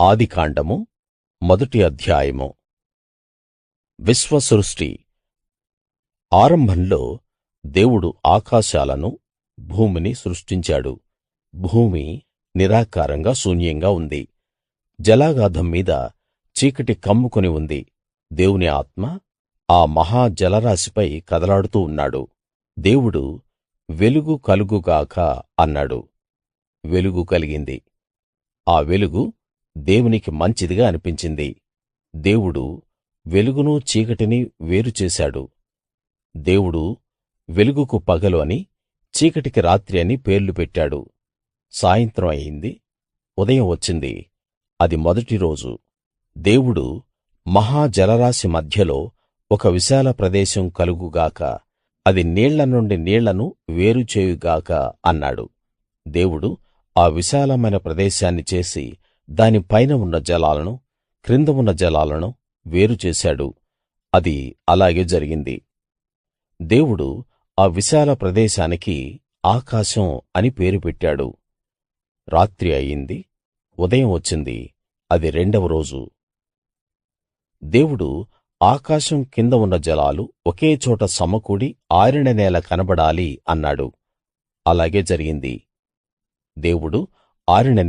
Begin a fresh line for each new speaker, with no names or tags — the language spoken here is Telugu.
ఆదికాండము మొదటి అధ్యాయము. విశ్వ సృష్టి ఆరంభంలో దేవుడు ఆకాశాలను భూమిని సృష్టించాడు. భూమి నిరాకారంగా శూన్యంగా ఉంది. జలాగాధం మీద చీకటి కమ్ముకుని ఉంది. దేవుని ఆత్మ ఆ మహా జలరాశిపై కదలాడుతూ ఉన్నాడు. దేవుడు వెలుగు కలుగుగాక అన్నాడు. వెలుగు కలిగింది. ఆ వెలుగు దేవునికి మంచిదిగా అనిపించింది. దేవుడు వెలుగును చీకటిని వేరు చేశాడు. దేవుడు వెలుగుకు పగలు అని చీకటికి రాత్రి అని పేర్లు పెట్టాడు. సాయంత్రం అయింది ఉదయం వచ్చింది. అది మొదటి రోజు. దేవుడు మహా జలరాశి మధ్యలో ఒక విశాల ప్రదేశం కలుగు గాక అది నీళ్ళ నుండి నీళ్ళను వేరు చేయు గాక అన్నాడు. దేవుడు ఆ విశాలమైన ప్రదేశాన్ని చేసి దాని పైన ఉన్న జలాలను క్రింద ఉన్న జలాలను వేరు చేశాడు. అది అలాగే జరిగింది. దేవుడు ఆ విశాల ప్రదేశానికి ఆకాశం అని పేరు పెట్టాడు. రాత్రి అయింది ఉదయం వచ్చింది అది రెండవ రోజు. దేవుడు ఆకాశం కింద ఉన్న జలాలు ఒకే చోట సమకూడి ఆరిన నేల కనబడాలి అన్నాడు. అలాగే జరిగింది. దేవుడు ఆరిన